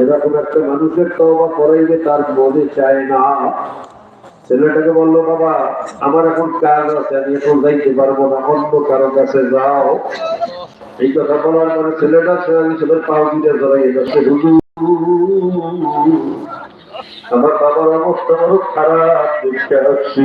এরকম একটা মানুষের তওবা করাইলে তার মনে চায় না। ছেলেটাকে বলল, বাবা, আমার এখন কাজ আছে, আমি এখন যাইতে পারব না, অন্য কারও কাছে যাও। এই কথা বলার পরে ছেলেটা ছেলের পাও দিতে জড়াই যাচ্ছে আমার বাবার অবস্থা খারাপ দেখতে আসছি।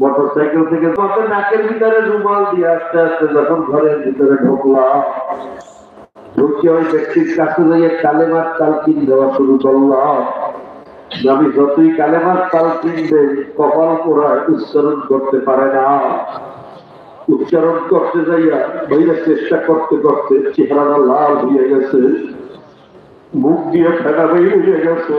মোটর সাইকেল থেকে তখন নাকের ভিতরে রুমাল দিয়ে আস্তে আস্তে যখন ঘরের ভিতরে ঢুকলাম, ঢুকে ওই ব্যক্তির কাছে যাইয়ে কালেমার তালকিন দেওয়া শুরু করলাম। আমি যতই কালেমার তালকিন দেই, কপাল পোড়ায় উচ্চারণ করতে পারে না। উচ্চারণ করতে যাইয়া বাইরে চেষ্টা করতে করতে চেহারাটা লাল হয়ে গেছে, মুখ দিয়ে ফেটা বের হয়ে গেছে।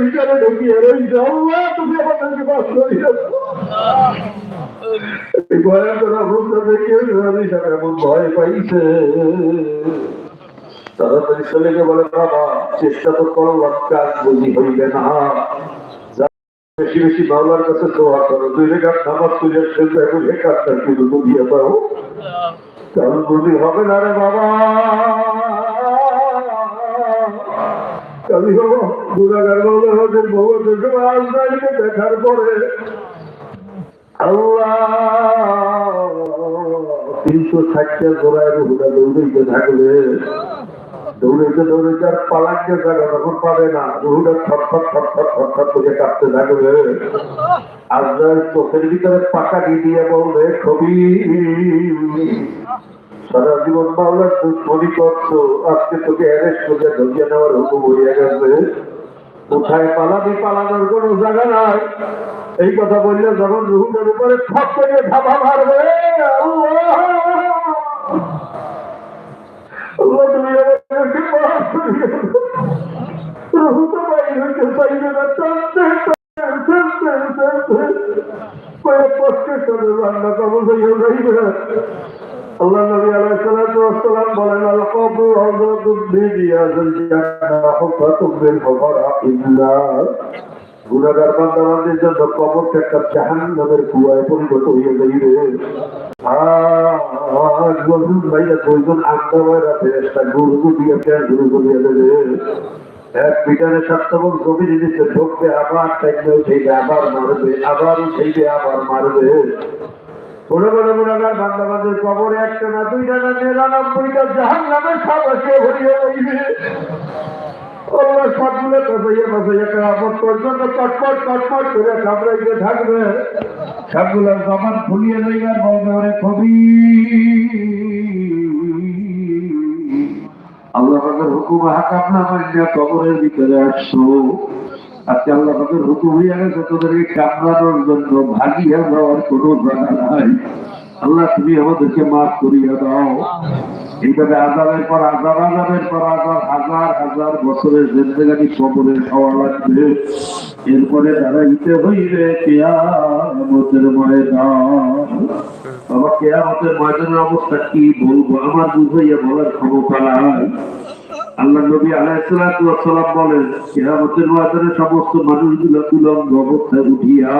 ভিতরে ঢুকিয়ে রইছে। তুমি আমাদেরকে মাফ করিয়ে কারণ বুঝি হবে না রে বাবা। দেখার পরে আল্লাহ তিনশো ষাটটা ঘোড়ায় রুহুটা দৌড়ে থাকলে দৌড়াইতে দৌড়াইতে আর পালাইতে জায়গা তখন পাবে না। রুহুটা ছটফট ছটফট ছটফট করে কাঁপতে থাকবে আজরাইল চোখের ভিতরে পাকা দিয়ে দিয়ে বলবে ছবি। সারা জীবন মাওলার দুশ্মনী করছ। আজকে তোকে অ্যারেস্ট করে ধরিয়ে নেওয়ার হুকুম হয়ে গেছে। কোথায় পালাবি পালানোর কোনো জায়গা নাই। এই কথা বললে যখন রুহুটার উপরে ঠক করে ধাপা মারবে! আল্লাহ, তুমি আমাদেরকে মাফ করে দাও। রুহু তো বাইরে হইতে চাইবে না, টানতে, টানতে, টানতে। কয়ে কষ্টে করে রান্না কবল হইয়া যাইবে। আল্লাহ নবী আলাইহিস সালাতু ওয়াস বলেন আল কবর হযরতুল বিদিয়াতুল জান্নাহ হুফাতুল বিল ফারাইল্লাহ গুণাগার বান্দাবান্দির জন্য কবরটা একটা জাহান্নামের কুয়ায় পরিণত হয়ে যাইবে। আজ বলুন ভাইয়া দুইজন আন্দা ভাইরা ফেরেস্তা গুরু কেন গুরু করিয়া দেবে? এক পিটারে সপ্তম জমি দিতে ঢুকবে, আবার চাইবে উঠেইবে আবার মারবে আবার উঠেইবে আবার মারবে। বড় বড় গুণাগার বান্দাবান্দির কবরে একটা না দুইটা না নিরানব্বইটা জাহান্নামের সাবাসে ভরিয়ে যাইবে। আল্লাহ সবগুলো কসাইয়া কসাইয়া কেমন পর্যন্ত কটপট কটপট করে কামড়াইতে থাকবে। যাইবার বলবে কবি। আল্লাহ পাকের হুকুম হাকাম না মানিয়া কবরের ভিতরে আসছো আজকে আল্লাহ পাকের হুকুম হইয়া গেছে তোদেরকে কামড়ানোর জন্য ভাগিয়া যাওয়ার কোনো জায়গা নাই। আল্লাহ তুমি আমাদেরকে মাফ করিয়া দাও। এইভাবে আজাবের পর আজাব আজাবের পর আজাব হাজার হাজার বছরের জিন্দগানি কবরে খাওয়া লাগবে। এরপরে দাঁড়াইতে হইবে কেয়ামতের ময়দান। বাবা কেয়ামতের ময়দানের অবস্থা কি বলব? আমার বুঝাইয়া বলার ক্ষমতা নাই। আল্লাহ নবী আলাইসালাম বলেন, কেয়ামতের ময়দানে সমস্ত মানুষগুলো উলঙ্গ অবস্থায় উঠিয়া